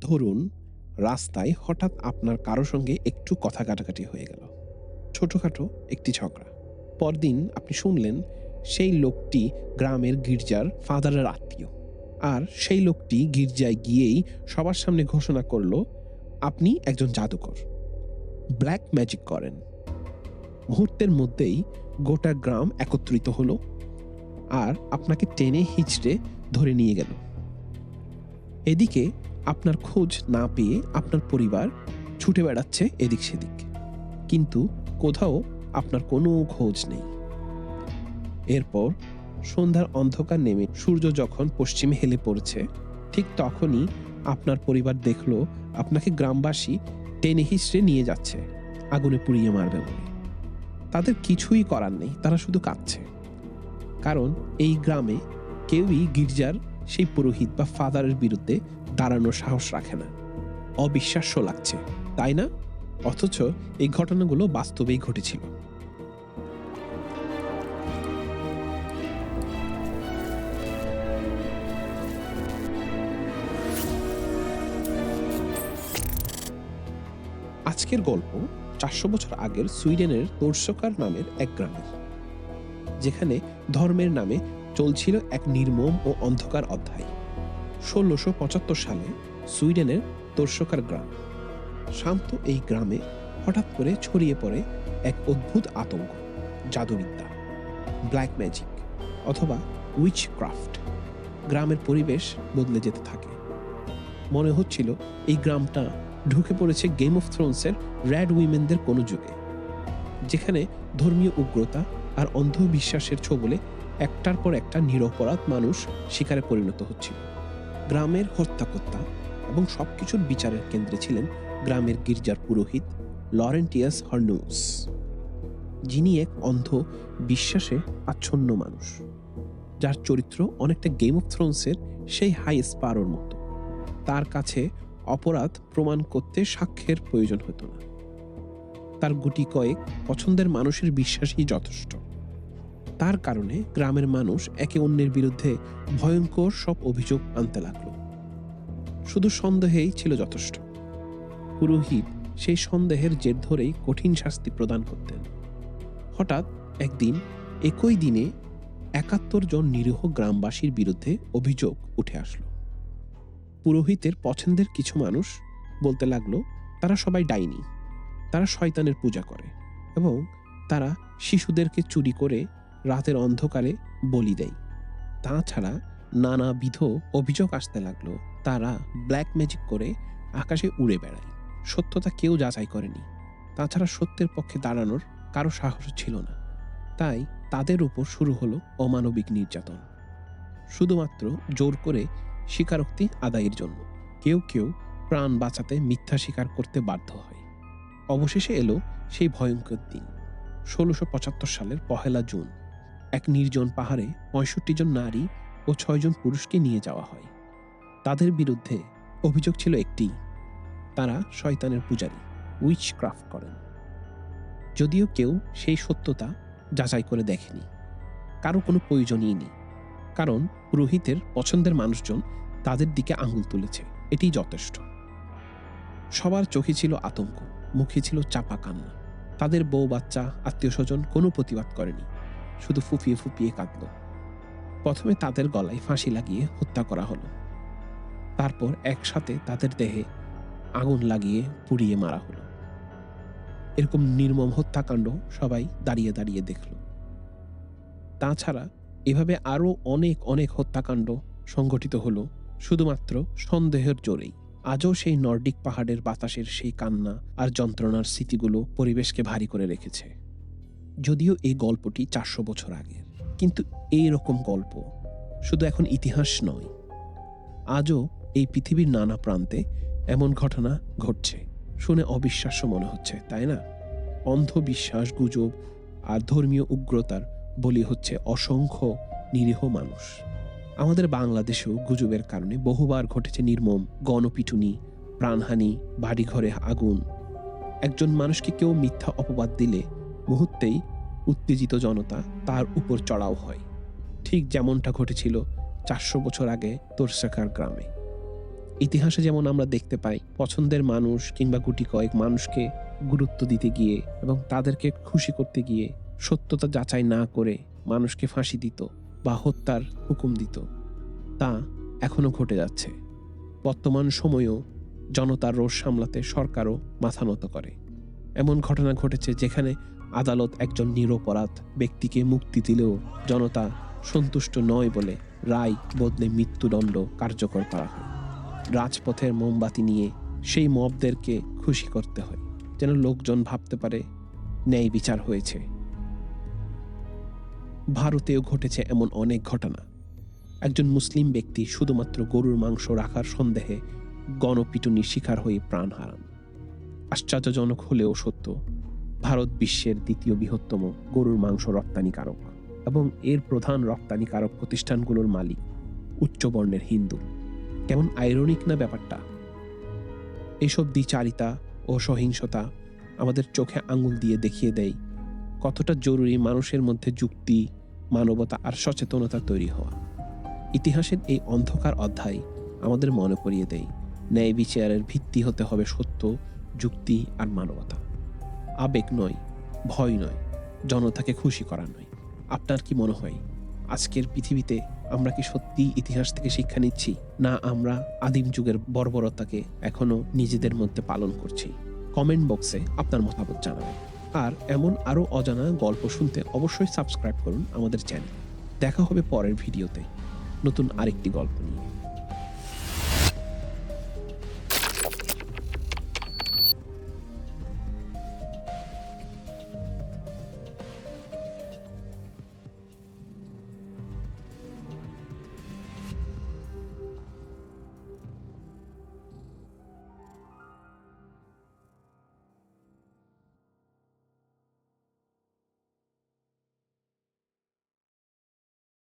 ধরুন, রাস্তায় হঠাৎ আপনার কারও সঙ্গে একটু কথা কাটাকাটি হয়ে গেল। ছোটখাটো একটি ঝগড়া। পরদিন আপনি শুনলেন, সেই লোকটি গ্রামের গির্জার ফাদারের আত্মীয়। আর সেই লোকটি গির্জায় গিয়েই সবার সামনে ঘোষণা করল, আপনি একজন জাদুকর। ব্ল্যাক ম্যাজিক করেন। মুহূর্তের মধ্যেই গোটা গ্রাম একত্রিত হলো আর আপনাকে টেনে হিচড়ে ধরে নিয়ে গেল। এদিকে আপনার খোঁজ না পেয়ে আপনার পরিবার ছুটে বেড়াচ্ছে এদিক সেদিক। কিন্তু কোথাও আপনার কোনো খোঁজ নেই। এরপর সন্ধ্যার অন্ধকার নেমে সূর্য যখন পশ্চিমে হেলে পড়ছে, ঠিক তখনই আপনার পরিবার দেখল আপনাকে গ্রামবাসী টেনে হিচড়ে নিয়ে যাচ্ছে, আগুনে পুড়িয়ে মারবে বলে। তাদের কিছুই করার নেই, তারা শুধু কাঁদছে। কারণ এই গ্রামে কেউই গির্জার সেই পুরোহিত বা ফাদারের বিরুদ্ধে দাঁড়ানোর সাহস রাখে না। অবিশ্বাস্য লাগছে, তাই না? অথচ এই ঘটনাগুলো বাস্তবেই ঘটেছিল। আজকের গল্প চারশো বছর আগের সুইডেনের তোর্সকার নামের এক গ্রামের, যেখানে ধর্মের নামে চলছিল এক নির্মম ও অন্ধকার অধ্যায়। ষোলোশো পঁচাত্তর সালে সুইডেনের তোর্সকার গ্রাম। শান্ত এই গ্রামে হঠাৎ করে ছড়িয়ে পড়ে এক অদ্ভুত আতঙ্ক, জাদুবিদ্যা ব্ল্যাক ম্যাজিক অথবা উইচ ক্রাফট গ্রামের পরিবেশ বদলে যেতে থাকে। মনে হচ্ছিল এই গ্রামটা ঢুকে পড়েছে গেম অফ থ্রোনসের র্যাড উইমেনদের কোনো যুগে, যেখানে ধর্মীয় উগ্রতা আর অন্ধবিশ্বাসের ছোবলে একটার পর একটা নিরপরাধ মানুষ শিকারে পরিণত হচ্ছিল। গ্রামের হত্যাকর্তা এবং সবকিছুর বিচারের কেন্দ্রে ছিলেন গ্রামের গির্জার পুরোহিত লরেন্টিয়াস হর্নুস, যিনি এক অন্ধ, বিশ্বাসে আচ্ছন্ন মানুষ, যার চরিত্র অনেকটা গেম অফ থ্রোনসের সেই হাই স্পারোর মতো। তার কাছে অপরাধ প্রমাণ করতে সাক্ষ্যের প্রয়োজন হতো না। তার গুটি কয়েক পছন্দের মানুষের বিশ্বাসই যথেষ্ট। তার কারণে গ্রামের মানুষ একে অন্যের বিরুদ্ধে ভয়ঙ্কর সব অভিযোগ আনতে লাগল। শুধু সন্দেহেই ছিল যথেষ্ট। পুরোহিত সেই সন্দেহের জের ধরেই কঠিন শাস্তি প্রদান করতেন। হঠাৎ একদিন, একই দিনে একাত্তর জন নিরীহ গ্রামবাসীর বিরুদ্ধে অভিযোগ উঠে আসলো। পুরোহিতের পছন্দের কিছু মানুষ বলতে লাগল, তারা সবাই ডাইনি। তারা শয়তানের পূজা করে এবং তারা শিশুদেরকে চুরি করে রাতের অন্ধকারে বলি দেয়। তাছাড়া নানাবিধ অভিযোগ আসতে লাগল। তারা ব্ল্যাক ম্যাজিক করে আকাশে উড়ে বেড়ায়। সত্যতা কেউ যাচাই করেনি। তাছাড়া সত্যের পক্ষে দাঁড়ানোর কারও সাহস ছিল না। তাই তাদের উপর শুরু হলো অমানবিক নির্যাতন। শুধুমাত্র জোর করে স্বীকারোক্তি আদায়ের জন্য। কেউ কেউ প্রাণ বাঁচাতে মিথ্যা স্বীকার করতে বাধ্য হয়। অবশেষে এলো সেই ভয়ঙ্কর দিন। ষোলোশো পঁচাত্তর সালের পহেলা জুন। এক নির্জন পাহাড়ে পঁয়ষট্টি জন নারী ও ছয়জন পুরুষকে নিয়ে যাওয়া হয়। তাদের বিরুদ্ধে অভিযোগ ছিল একটি। তারা শয়তানের পূজারী উইচ ক্রাফট করেন। যদিও কেউ সেই সত্যতা যাচাই করে দেখেনি। কারও কোনো প্রয়োজনই নেই। কারণ পুরোহিতের পছন্দের মানুষজন তাদের দিকে আঙুল তুলেছে এটি যথেষ্ট। সবার চোখে ছিল আতঙ্ক, মুখে ছিল চাপা কান্না। তাদের বউ বাচ্চা, আত্মীয় স্বজন কোনো প্রতিবাদ করেনি। শুধু ফুপিয়ে ফুপিয়ে কাঁদল। প্রথমে তাদের গলায় ফাঁসি লাগিয়ে হত্যা করা হলো। তারপর একসাথে তাদের দেহে আগুন লাগিয়ে পুড়িয়ে মারা হলো। এরকম নির্মম হত্যাকাণ্ড সবাই দাঁড়িয়ে দাঁড়িয়ে দেখল। তাছাড়া এভাবে আরও অনেক অনেক হত্যাকাণ্ড সংঘটিত হলো, শুধুমাত্র সন্দেহের জোরেই। আজও সেই নর্ডিক পাহাড়ের বাতাসের সেই কান্না আর যন্ত্রণার স্মৃতিগুলো পরিবেশকে ভারী করে রেখেছে। যদিও এই গল্পটি চারশো বছর আগের কিন্তু এই রকম গল্প শুধু এখন ইতিহাস নয়, আজও এই পৃথিবীর নানা প্রান্তে এমন ঘটনা ঘটছে। শুনে অবিশ্বাস্য মনে হচ্ছে, তাই না? অন্ধবিশ্বাস গুজব আর ধর্মীয় উগ্রতার বলি হচ্ছে অসংখ্য নিরীহ মানুষ। আমাদের বাংলাদেশেও গুজবের কারণে বহুবার ঘটেছে নির্মম গণপিটুনি, প্রাণহানি, বাড়িঘরে আগুন। একজন মানুষকে কেউ মিথ্যা অপবাদ দিলে মুহূর্তেই উত্তেজিত জনতা তার উপর চড়াও হয়। ঠিক যেমনটা ঘটেছিল চারশো বছর আগে তোরসাকার গ্রামে। ইতিহাসে যেমন আমরা দেখতে পাই, পছন্দের মানুষ কিংবা গুটি কয়েক মানুষকে গুরুত্ব দিতে গিয়ে এবং তাদেরকে খুশি করতে গিয়ে সত্যতা যাচাই না করে মানুষকে ফাঁসি দিত বা হত্যার হুকুম দিত। তা এখনও ঘটে যাচ্ছে। বর্তমান সময়েও জনতার রোষ সামলাতে সরকারও মাথা নত করে। এমন ঘটনা ঘটেছে যেখানে আদালত একজন নিরপরাধ ব্যক্তিকে মুক্তি দিলেও জনতা সন্তুষ্ট নয় বলে রায় বদলে মৃত্যুদণ্ড কার্যকর করা হয়। রাজপথের মোমবাতি নিয়ে সেই মবদেরকে খুশি করতে হয়, যেন লোকজন ভাবতে পারে ন্যায় বিচার হয়েছে। ভারতেও ঘটেছে এমন অনেক ঘটনা। একজন মুসলিম ব্যক্তি শুধুমাত্র গরুর মাংস রাখার সন্দেহে গণপিটুনির শিকার হয়ে প্রাণ হারান। আশ্চর্যজনক হলেও সত্য ভারত বিশ্বের দ্বিতীয় বৃহত্তম গরুর মাংস রপ্তানিকারক এবং এর প্রধান রপ্তানিকারক প্রতিষ্ঠানগুলোর মালিক, উচ্চবর্ণের হিন্দু। কেমন আইরনিক না ব্যাপারটা? এসব দ্বিচারিতা ও সহিংসতা আমাদের চোখে আঙুল দিয়ে দেখিয়ে দেয় কতটা জরুরি মানুষের মধ্যে যুক্তি, মানবতা আর সচেতনতা তৈরি হওয়া। ইতিহাসের এই অন্ধকার অধ্যায় আমাদের মনে করিয়ে দেয়, ন্যায় বিচারের ভিত্তি হতে হবে সত্য, যুক্তি আর মানবতা। আবেগ নয়, ভয় নয়, জনতাকে খুশি করা নয়। আপনার কি মনে হয়, আজকের পৃথিবীতে আমরা কি সত্যি ইতিহাস থেকে শিক্ষা নিচ্ছি, না আমরা আদিম যুগের বর্বরতাকে এখনও নিজেদের মধ্যে পালন করছি? কমেন্ট বক্সে আপনার মতামত জানাবেন। আর এমন আরও অজানা গল্প শুনতে অবশ্যই সাবস্ক্রাইব করুন আমাদের চ্যানেল। দেখা হবে পরের ভিডিওতে। নতুন আরেকটি গল্প নিয়ে।